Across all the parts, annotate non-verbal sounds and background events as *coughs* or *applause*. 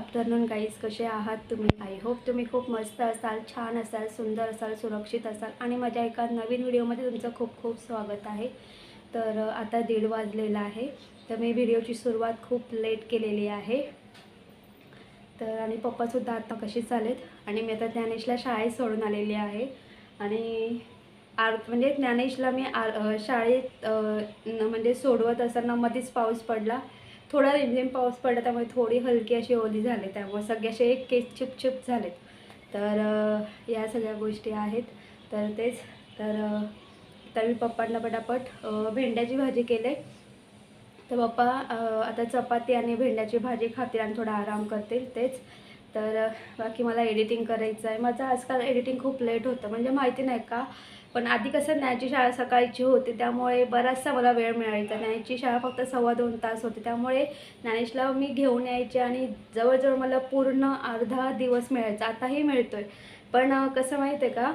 Afternoon guys कसे आहात तुम्ही? आय होप तुम्ही खूप मस्त असाल छान असाल सुंदर असाल सुरक्षित असाल आणि माझ्या एका नवीन व्हिडिओमध्ये तुमचं खूप खूप स्वागत आहे. तर आता दीड वाजलेला आहे. तर मी व्हिडिओची सुरुवात खूप लेट केलेली आहे. तर आणि पप्पासुद्धा आता कशी चालेत आणि मी आता ज्ञानेशला शाळेत सोडून आलेली आहे. आणि आर म्हणजे ज्ञानेशला मी आर शाळेत न- म्हणजे सोडवत असताना मध्येच पाऊस पडला. थोडा रिमझिम पाऊस पडला त्यामुळे थोडी हलकी अशी ओली झाली. त्यामुळे सगळे असे एक केस चिपचिप झालेत. तर या सगळ्या गोष्टी आहेत. तर तेच. तर तर मी पप्पांना पटापट भेंड्याची भाजी केले. तर पप्पा आता चपाती आणि भेंड्याची भाजी खातील आणि थोडा आराम करतील. तेच. तर बाकी मला एडिटिंग करायचं आहे माझं आजकाल एडिटिंग खूप लेट होतं. म्हणजे माहिती नाही का? पण आधी कसं न्यायची शाळा सकाळची होती त्यामुळे बराचसा मला वेळ मिळायचा. न्यायची शाळा फक्त सव्वा दोन तास होती त्यामुळे ज्ञानेशला मी घेऊन यायचे आणि जवळजवळ मला पूर्ण अर्धा दिवस मिळायचा. आताही मिळतो आहे पण कसं माहीत आहे का?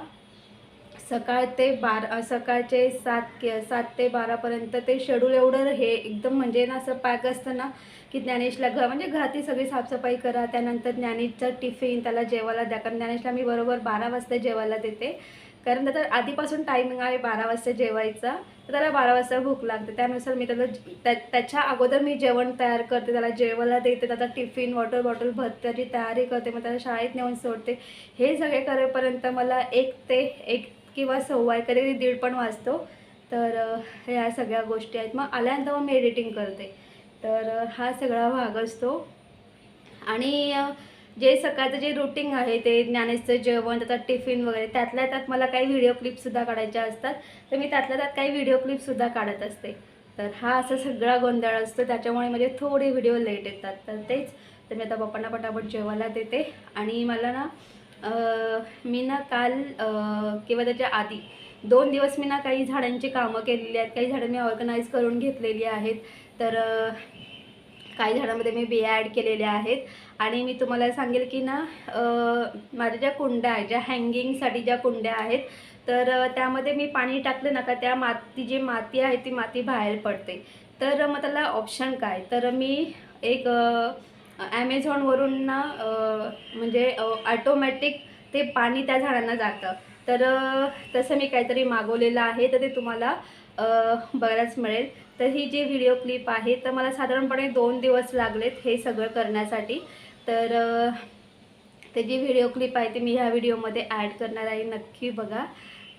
सकाळ ते बारा सकाळचे सात के सात ते बारापर्यंत ते शेड्यूल एवढं हे एकदम म्हणजे ना असं पॅक असतं ना की ज्ञानेशला घ म्हणजे घरातली सगळी साफसफाई करा त्यानंतर ज्ञानेशचं टिफिन त्याला जेवायला द्या. कारण ज्ञानेशला मी बरोबर बारा वाजता जेवायला देते. कारण त्याचा आधीपासून टायमिंग आहे बारा वाजता जेवायचा तर त्याला बारा वाजता भूक लागते. त्यानुसार मी त्याला त्या त्याच्या अगोदर मी जेवण तयार करते त्याला जेवायला देते त्याचा टिफिन वॉटर बॉटल भरते त्याची तयारी करते मग त्याला शाळेत नेऊन सोडते. हे सगळे करेपर्यंत मला एक ते एक किंवा सव्वा कधी दीड पण वाजतो तर ह्या सगळ्या गोष्टी आहेत. मग आल्यानंतर मग मी एडिटिंग करते. तर हा सगळा भाग असतो. आणि जे सकाळचं जे रुटीन आहे ते ज्ञानेशचं जेवण त्याचा टिफिन वगैरे त्यातल्या त्यात मला काही व्हिडिओ क्लिपसुद्धा काढायच्या असतात. तर मी त्यातल्या त्यात काही व्हिडिओ क्लिपसुद्धा काढत असते. तर हा असा सगळा गोंधळ असतो. त्याच्यामुळे माझे थोडे व्हिडिओ लेट येतात. तर तेच. तर मी आता पप्पांना पटापट जेवायला देते. आणि मला ना मी ना काल किंवा त्याच्या आधी दोन दिवस मी ना काही झाडांची कामं केलेली आहेत. काही झाडं मी ऑर्गनाईज करून घेतलेली आहेत. तर काही झाडामध्ये मी बिया ॲड केलेल्या आहेत. आणि मी तुम्हाला सांगेल की ना माझ्या ज्या कुंड्या आहेत ज्या हँगिंगसाठी ज्या कुंड्या आहेत तर त्यामध्ये मी पाणी टाकलं ना का त्या माती जी माती आहे ती माती बाहेर पडते. तर मग त्याला ऑप्शन काय? तर मी एक ॲमेझॉनवरून ना म्हणजे ॲटोमॅटिक ते पाणी त्या झाडांना जातं. तर तसं मी काहीतरी मागवलेलं आहे तर ते तुम्हाला बघायलाच मिळेल. तर ही जी व्हिडिओ क्लिप आहे तर मला साधारणपणे दोन दिवस लागलेत हे सगळं करण्यासाठी. तर ते जी व्हिडिओ क्लिप आहे ती मी ह्या व्हिडिओमध्ये ॲड करणार आहे नक्की बघा.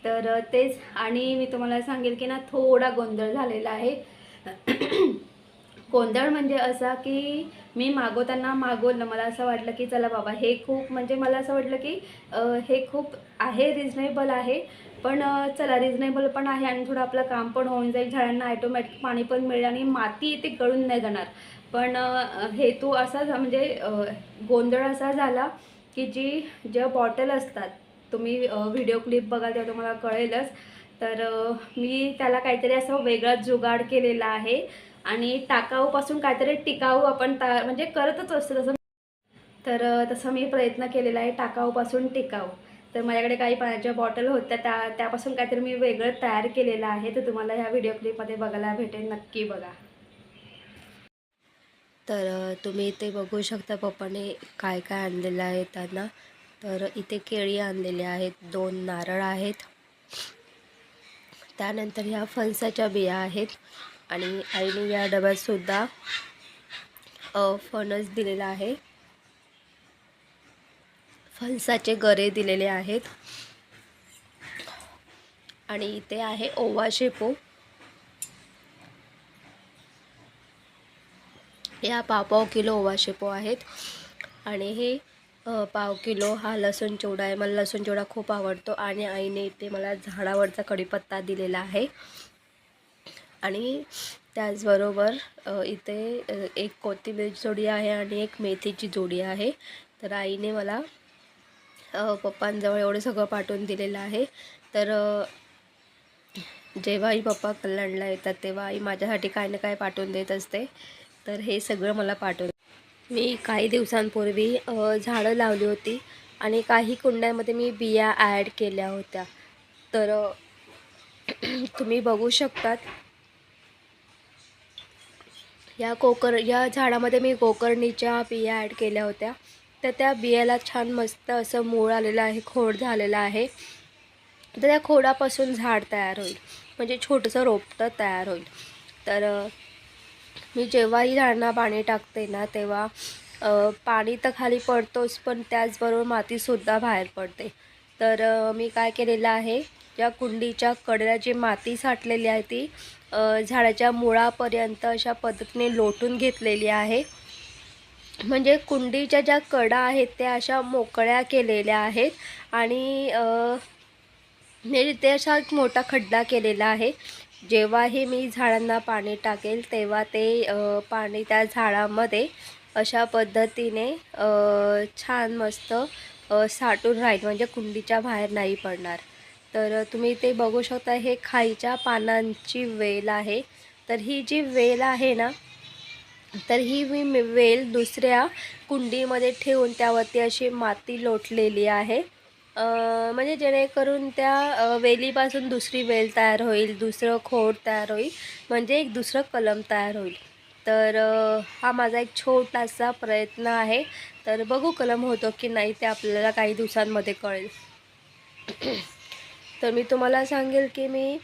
तर तेच. आणि मी तुम्हाला सांगेल की ना थोडा गोंधळ झालेला आहे. गोंधळ म्हणजे असा की मी मागवताना मागवलं. मला असं वाटलं की चला बाबा हे खूप म्हणजे मला असं वाटलं की हे खूप आहे रिजनेबल आहे. पण चला रिजनेबल पण आहे आणि थोडं आपलं काम पण होऊन जाईल. झाडांना ॲटोमॅटिक पाणी पण मिळेल आणि माती इथे गळून नाही जाणार. पण हेतू असा झा- म्हणजे गोंधळ असा झाला की जी ज्या बॉटल असतात तुम्ही व्हिडिओ क्लिप बघा तेव्हा तुम्हाला कळेलच. तर मी त्याला काहीतरी असं वेगळाच जुगाड केलेला आहे आणि टाकाऊपासून काहीतरी टिकाऊ आपण ता म्हणजे करतच असतो तसं. तर तसं मी प्रयत्न केलेला आहे टाकाऊपासून टिकाऊ. तर माझ्याकडे काही पाण्याच्या बॉटल होत्या त्या त्यापासून काहीतरी मी वेगळं तयार केलेलं आहे. तर तुम्हाला ह्या व्हिडिओ क्लिपमध्ये बघायला भेटेल नक्की बघा. तर तुम्ही इथे बघू शकता पप्पाने काय काय आणलेलं आहे त्यांना. तर इथे केळी आणलेली आहेत दोन नारळ आहेत. त्यानंतर ह्या फणसाच्या बिया आहेत आणि आईने या डब्यातसुद्धा फणस दिलेला आहे. फणसाचे गरे दिलेले आहेत. आणि इथे आहे ओवा शेपू. या पाव पाव किलो ओवा शेपू आहेत. आणि हे पाव किलो हा लसूण चिवडा आहे. मला लसूण चिवडा खूप आवडतो आणि आईने इथे मला झाडावरचा कढीपत्ता दिलेला आहे. आणि त्याचबरोबर इथे एक कोथिंबीरची जोडी आहे आणि एक मेथीची जोडी आहे. तर आईने मला पप्पांजवळ एवढं सगळं पाठवून दिलेलं आहे. तर जेव्हाही पप्पा कल्याणला येतात तेव्हा आई माझ्यासाठी काय ना काय पाठवून देत असते. तर हे सगळं मला पाठवून मी काही दिवसांपूर्वी झाडं लावली होती आणि काही कुंड्यांमध्ये मी बिया ॲड केल्या होत्या. तर *clears throat* तुम्ही बघू शकतात. या कोकर या झाडामध्ये मी कोकर्णीच्या बिया ॲड केल्या होत्या. तर त्या बियाला छान मस्त असं मूळ आलेलं आहे खोड झालेलं आहे. तर त्या खोडापासून झाड तयार होईल. म्हणजे छोटंसं रोपटं तयार होईल. तर मी जेव्हाही झाडांना पाणी टाकते ना तेव्हा पाणी तर खाली पडतोच पण त्याचबरोबर मातीसुद्धा बाहेर पडते. तर मी काय केलेलं आहे या कुंडीच्या कडेला जी माती साठलेली आहे ती झाडाच्या मुळापर्यंत अशा पद्धतीने लोटून घेतलेली आहे. म्हणजे कुंडीच्या ज्या कडा आहेत त्या अशा मोकळ्या केलेल्या आहेत आणि मी म्हणजे तिथे असा एक मोठा खड्डा केलेला आहे. जेव्हाही मी झाडांना पाणी टाकेल तेव्हा ते पाणी त्या झाडामध्ये अशा पद्धतीने छान मस्त साठून राहील म्हणजे कुंडीच्या बाहेर नाही पडणार. तर तुम्ही ते बघू शकता हे खाईच्या पानांची वेल आहे. तर ही जी वेल आहे ना तर ही मी वेल दुसऱ्या कुंडीमध्ये ठेवून त्यावरती अशी माती लोटलेली आहे. म्हणजे जेणेकरून त्या वेलीपासून दुसरी वेल तयार होईल दुसरं खोड तयार होईल म्हणजे एक दुसरं कलम तयार होईल. तर हा माझा एक छोटासा प्रयत्न आहे. तर बघू कलम होतो की नाही ते आपल्याला काही दिवसांमध्ये कळेल. तर मी तुम्हाला सांगेल की मी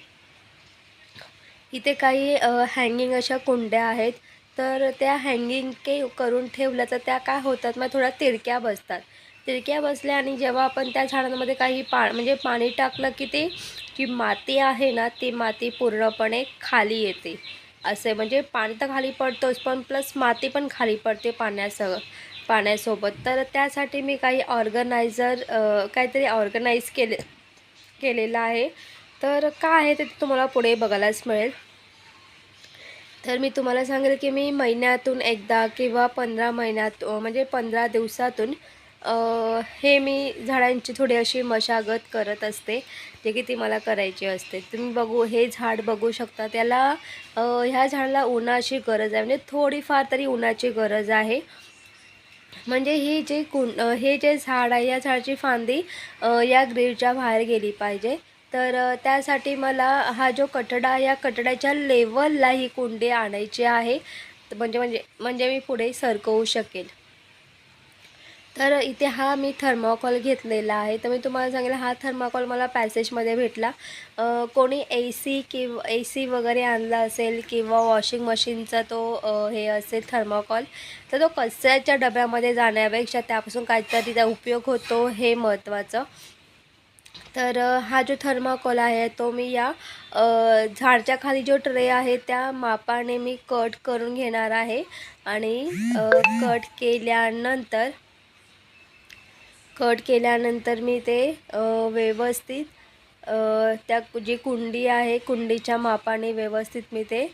इथे काही हँगिंग अशा कुंड्या आहेत. तर त्या हँगिंग के करून ठेवल्या तर त्या काय होतात? मग थोड्या तिरक्या बसतात. तिरक्या बसल्या आणि जेव्हा आपण त्या झाडांमध्ये काही पा म्हणजे पाणी टाकलं की ते जी माती आहे ना ती माती पूर्णपणे खाली येते. असे म्हणजे पाणी तर खाली पडतोच पण प्लस माती पण खाली पडते पाण्यासह पाण्यासोबत. तर त्यासाठी मी काही ऑर्गनायझर काहीतरी ऑर्गनाईज केले केलेलं आहे. तर काय आहे ते तुम्हाला पुढे बघायलाच मिळेल. तर मी तुम्हाला सांगेल की मी महिन्यातून एकदा किंवा पंधरा महिन्यात म्हणजे पंधरा दिवसातून हे मी झाडांची थोडी अशी मशागत करत असते जे की ती मला करायची असते. तुम्ही बघू हे झाड बघू शकता. त्याला ह्या झाडाला उन्हाची गरज आहे. म्हणजे थोडीफार तरी उन्हाची गरज आहे. म्हणजे ही जे कुं हे जे झाड आहे या झाडाची फांदी या ग्रीडच्या बाहेर गेली पाहिजे. तर त्यासाठी मला हा जो कठडा या कठड्याच्या लेवलला ही कुंडी आणायची आहे. म्हणजे म्हणजे म्हणजे मी पुढे सरकवू शकेल तर इथे हा मी थर्माकॉल घेतलेला आहे. तर मी तुम्हाला सांगेल हा थर्माकॉल मला पॅसेजमध्ये भेटला. कोणी ए सी किंवा ए सी वगैरे आणला असेल किंवा वॉशिंग मशीनचा तो हे असेल थर्माकॉल तर तो कचऱ्याच्या डब्यामध्ये जाण्यापेक्षा त्यापासून काहीतरी त्याचा उपयोग होतो हे महत्त्वाचं. तर हा जो थर्माकोल आहे तो मी या झाडच्या खाली जो ट्रे आहे त्या मापाने मी कट करून घेणार आहे. आणि कट केल्यानंतर कट केल्यानंतर मी ते व्यवस्थित त्या जी कुंडी आहे कुंडीच्या मापाने व्यवस्थित मी ते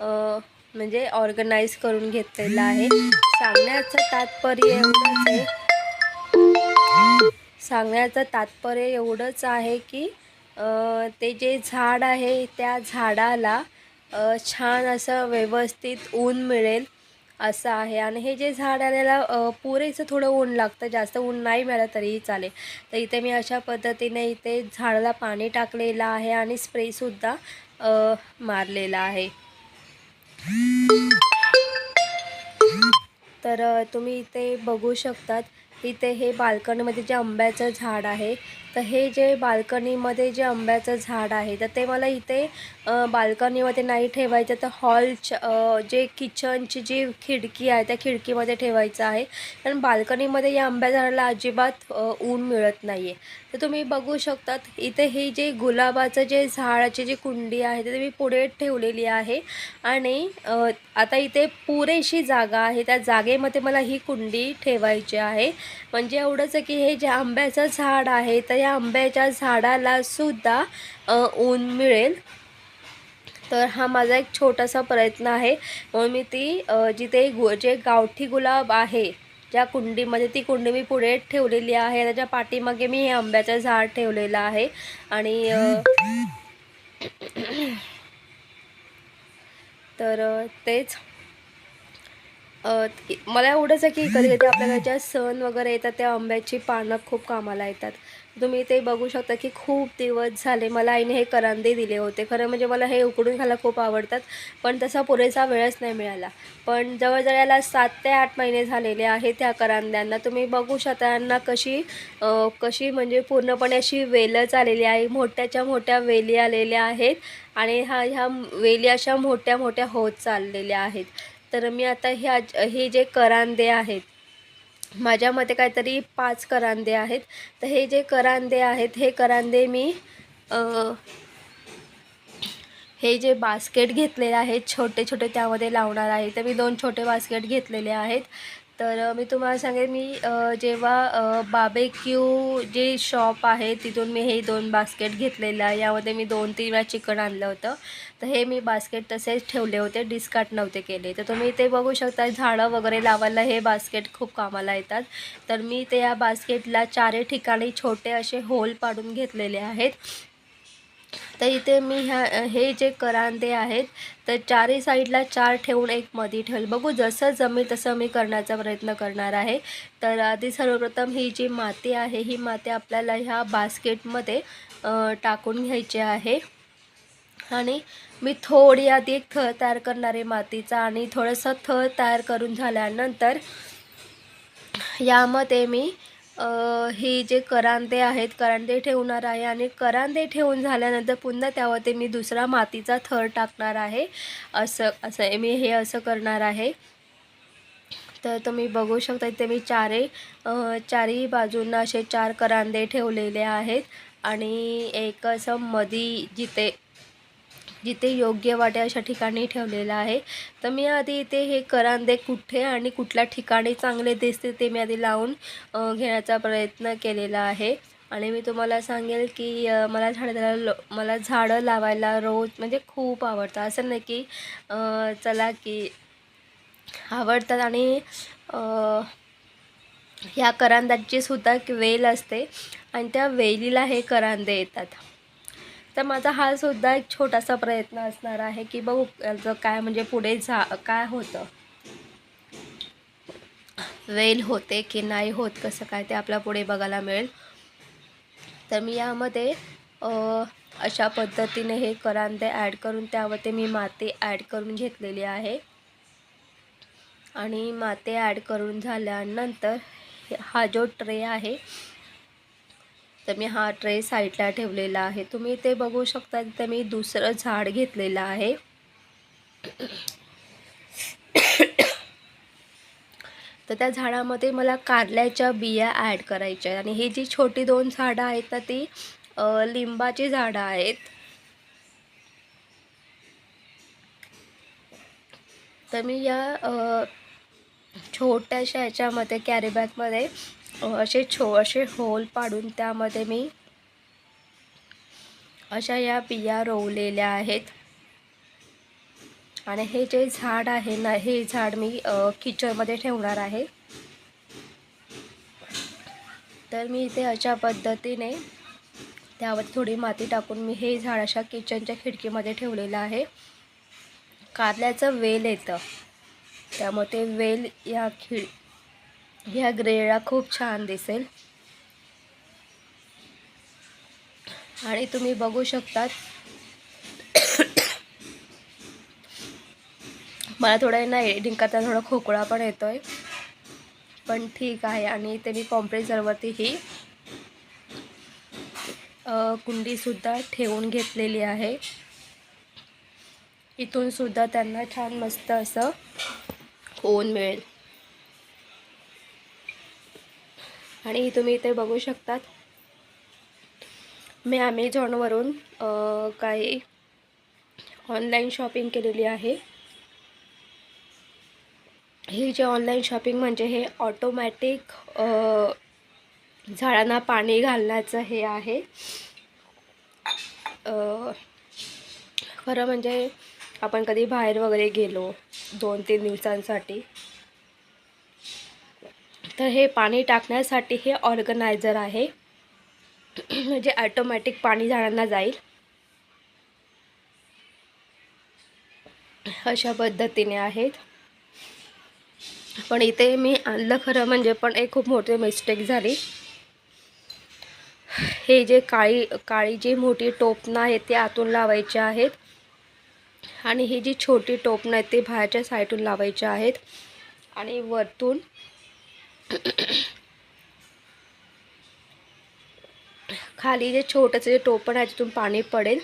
म्हणजे ऑर्गनाईज करून घेतलेलं आहे. सांगण्याचं तात्पर्य एवढंच आहे सांगण्याचं तात्पर्य एवढंच आहे की ते जे झाड आहे त्या झाडाला छान असं व्यवस्थित ऊन मिळेल असं आहे. आणि हे जे झाड आलेला पुरेचं थोडं ऊन लागतं जास्त ऊन नाही मिळालं तरीही चालेल. तर इथे मी अशा पद्धतीने इथे झाडाला पाणी टाकलेलं आहे आणि स्प्रेसुद्धा मारलेला आहे. तर तुम्ही इथे बघू शकतात इथे हे बाल्कनीमध्ये जे आंब्याचं झाड आहे तर हे जे बाल्कनीमध्ये जे आंब्याचं झाड आहे तर ते मला इथे बाल्कनीमध्ये नाही ठेवायचं. तर हॉलच्या जे किचनची जी खिडकी आहे त्या खिडकीमध्ये ठेवायचं आहे. कारण बाल्कनीमध्ये या आंब्या झाडाला अजिबात ऊन मिळत नाही आहे तर तुम्ही बघू शकतात इथे हे जे गुलाबाचं जे झाडाची जी कुंडी आहे ते मी पुढे ठेवलेली आहे. आणि आता इथे पुरेशी जागा आहे. त्या जागेमध्ये मला ही कुंडी ठेवायची आहे. म्हणजे एवढंच की हे जे आंब्याचं झाड आहे तर या आंब्याच्या झाडाला सुद्धा ऊन मिळेल. तर हा माझा एक छोटासा प्रयत्न आहे. म्हणून मी ती जिथे गु जे गावठी गुलाब आहे ज्या कुंडीमध्ये ती कुंडी मी पुढे ठेवलेली आहे. त्याच्या पाठीमागे मी हे आंब्याचं झाड ठेवलेलं आहे. आणि तर तेच. मला एवढंच आहे की कधी कधी आपल्याला ज्या सण वगैरे येतात त्या आंब्याची पानं खूप कामाला येतात. तुम्ही ते बघू शकता की खूप दिवस झाले मला आईने हे करांदे दिले होते. खरं म्हणजे मला हे उकडून खायला खूप आवडतात पण तसा पुरेसा वेळच नाही मिळाला. पण जवळजवळ याला सात ते आठ महिने झालेले आहेत त्या करांद्यांना. तुम्ही बघू शकता यांना कशी कशी म्हणजे पूर्णपणे अशी वेलच आलेली आहे मोठ्याच्या मोठ्या वेली आलेल्या आहेत आणि हा ह्या वेली अशा मोठ्या मोठ्या होत चाललेल्या आहेत. तर मी आता ह्या हे जे करांदे आहेत माझ्या मते काहीतरी पाच करांदे आहेत. तर हे जे करांदे आहेत हे करांदे मी हे जे बास्केट घेतलेले आहेत छोटे छोटे त्यामध्ये लावणार आहे. तर मी दोन छोटे बास्केट घेतलेले आहेत. तर मी तुम्हाला सांगेन मी जेव्हा बाबेक्यू जे शॉप आहे तिथून मी हे दोन बास्केट घेतलेलं आहे. यामध्ये मी दोन तीन वेळा चिकन आणलं होतं. तर हे मी बास्केट तसेच ठेवले होते. डिस्कार्ट नव्हते केले. तर तुम्ही ते बघू शकता झाडं वगैरे लावायला हे बास्केट खूप कामाला येतात. तर मी ते या बास्केटला चारही ठिकाणी छोटे असे होल पाडून घेतलेले आहेत. तर इथे मी ह्या हे जे करांदे आहेत तर चारही साईडला चार ठेवून एक मध्ये ठेवेल. बघू जसं जमेल तसं मी करण्याचा प्रयत्न करणार आहे. तर आधी सर्वप्रथम ही जी माती आहे ही माती आपल्याला ह्या बास्केटमध्ये टाकून घ्यायची आहे. आणि मी थोडी आधी एक थर तयार करणार आहे मातीचा आणि थोडंसं थर तयार करून झाल्यानंतर यामध्ये मी हे जे करांदे आहेत करांदे ठेवणार आहे आणि करांदे ठेवून झाल्यानंतर पुन्हा त्यावरती मी दुसरा मातीचा थर टाकणार आहे. असं असं मी हे असं करणार आहे. तर तुम्ही बघू शकता इथे मी चारे चारही बाजूंना असे चार करांदे ठेवलेले आहेत आणि एक असं मधी जिथे जिथे योग्य वाटे अशा ठिकाणी ठेवलेलं आहे. तर मी आधी इथे हे करांदे कुठे आणि कुठल्या ठिकाणी चांगले दिसते ते मी आधी लावून घेण्याचा प्रयत्न केलेला आहे. आणि मी तुम्हाला सांगेल की मला झाडं मला झाडं लावायला रोज म्हणजे खूप आवडतं. असं नाही की चला की आवडतात आणि ह्या करांद्याची सुद्धा वेल असते. आणि त्या वेलीला हे करांदे येतात. तर माझा हा सुद्धा एक छोटासा प्रयत्न असणार आहे की बघू याचं काय म्हणजे पुढे झा काय होतं. वेल होते की नाही होत कसं काय ते आपल्या पुढे बघायला मिळेल. तर मी यामध्ये अशा पद्धतीने हे करांदे ॲड करून त्यावरती मी माती ॲड करून घेतलेली आहे. आणि माती ॲड करून झाल्यानंतर हा जो ट्रे आहे तर मी हा ट्रे साईडला ठेवलेला आहे. तुम्ही ते बघू शकता तिथे मी दुसरं झाड घेतलेलं आहे. *coughs* तर त्या झाडामध्ये मला कारल्याच्या बिया ॲड करायच्या आहेत. आणि ही जी छोटी दोन झाडं आहेत ना ती लिंबाची झाडं आहेत. तर मी या छोट्याशा ह्याच्यामध्ये कॅरीबॅगमध्ये असे छो असे होल पाडून त्यामध्ये मी अशा या बिया रोवलेल्या आहेत. आणि हे जे झाड आहे ना हे झाड मी किचनमध्ये ठेवणार आहे. तर मी इथे अशा पद्धतीने त्यावर थोडी माती टाकून मी हे झाड अशा किचनच्या खिडकीमध्ये ठेवलेलं आहे. कारल्याचं वेल येतं. त्यामुळे ते वेल या खिड ह्या ग्रेळा खूप छान दिसेल. आणि तुम्ही बघू शकतात. मला थोडं ना एडिटिंग करता थोडा खोकळा पण येतो आहे पण ठीक आहे आणि ते मी कॉम्प्रेसरवरती ही कुंडीसुद्धा ठेवून घेतलेली आहे. इथूनसुद्धा त्यांना छान मस्त असं होऊन मिळेल. आणि तुम्ही इथे बघू शकतात. मी ॲमेझॉनवरून काही ऑनलाईन शॉपिंग केलेली आहे. ही जे ऑनलाईन शॉपिंग म्हणजे हे ऑटोमॅटिक झाडांना पाणी घालण्याचं हे आहे. खरं म्हणजे आपण कधी बाहेर वगैरे गेलो दोन तीन दिवसांसाठी तर हे पाणी टाकण्यासाठी हे ऑर्गनायझर आहे. म्हणजे ॲटोमॅटिक पाणी झाडांना जाईल. अशा पद्धतीने आहेत. पण इथे मी आणलं खरं म्हणजे पण एक खूप मोठी मिस्टेक झाली. हे जे काळी काळी जी मोठी टोपणं आहे ते आतून लावायचे आहेत. आणि ही जी छोटी टोपणं आहेत ते बाहेरच्या साईडून लावायचे आहेत. आणि वरतून *coughs* खाली जे छोटंसं जे टोपण आहे तिथून पाणी पडेल.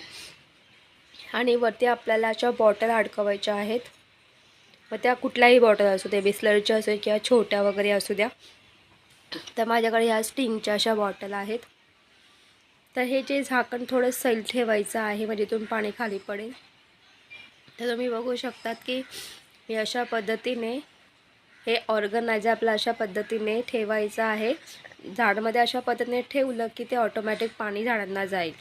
आणि वरती आपल्याला अशा बॉटल अडकवायच्या आहेत. मग त्या कुठल्याही बॉटल असू दे बिस्लरीच्या असू किंवा छोट्या वगैरे असू द्या. तर माझ्याकडे ह्या स्टिंगच्या अशा बॉटल आहेत. तर हे जे झाकण थोडं सैल ठेवायचं आहे म्हणजे इथून पाणी खाली पडेल. तर तुम्ही बघू शकतात की मी अशा पद्धतीने हे ऑर्गनायझर आपलं अशा पद्धतीने ठेवायचं आहे. झाडमध्ये अशा पद्धतीने ठेवलं की ते ऑटोमॅटिक पाणी झाडांना जाईल.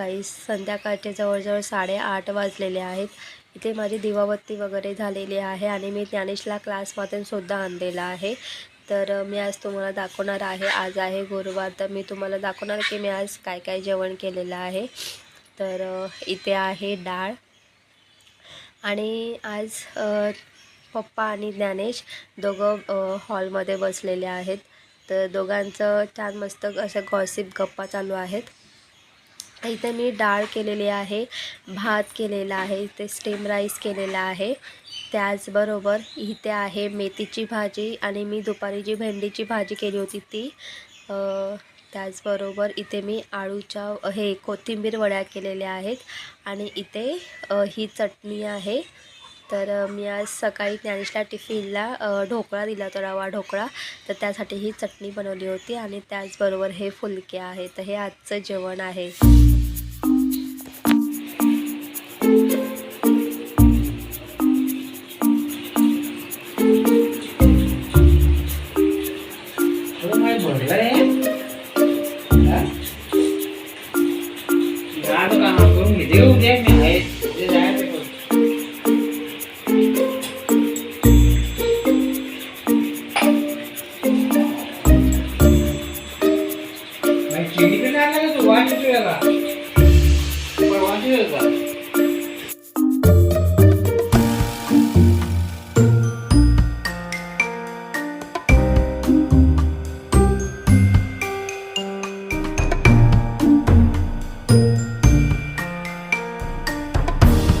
गाईस संध्याकाळचे जवळजवळ साडेआठ वाजलेले आहेत. इथे माझी दिवाबत्ती वगैरे झालेली आहे आणि मी ज्ञानेशला क्लासमधून सुद्धा आणलेला आहे. तर मी आज तुम्हाला दाखवणार आहे. आज आहे गुरुवार. तर मी तुम्हाला दाखवणार की मी आज काय काय जेवण केलेलं आहे. तर इथे आहे डाळ. आणि आज पप्पा आणि ज्ञानेश दोघं हॉलमध्ये बसलेले आहेत. तर दोघांचं छान मस्त असं गॉसिप गप्पा चालू आहेत. इथे मी डाळ केलेली आहे भात केलेला आहे इथे स्टीम राईस केलेला आहे. त्याचबरोबर इथे आहे मेथीची भाजी आणि मी दुपारी जी भेंडीची भाजी केली होती ती त्याचबरोबर इथे मी आळूच्या हे कोथिंबीर वड्या केलेल्या आहेत आणि इथे ही चटणी आहे. तर मी आज सकाळी ज्ञानेशला टिफिनला ढोकळा दिला होता रवा ढोकळा. तर त्यासाठी ही चटणी बनवली होती आणि त्याचबरोबर हे फुलके आहे. तर हे आजचं जेवण आहे. 六点。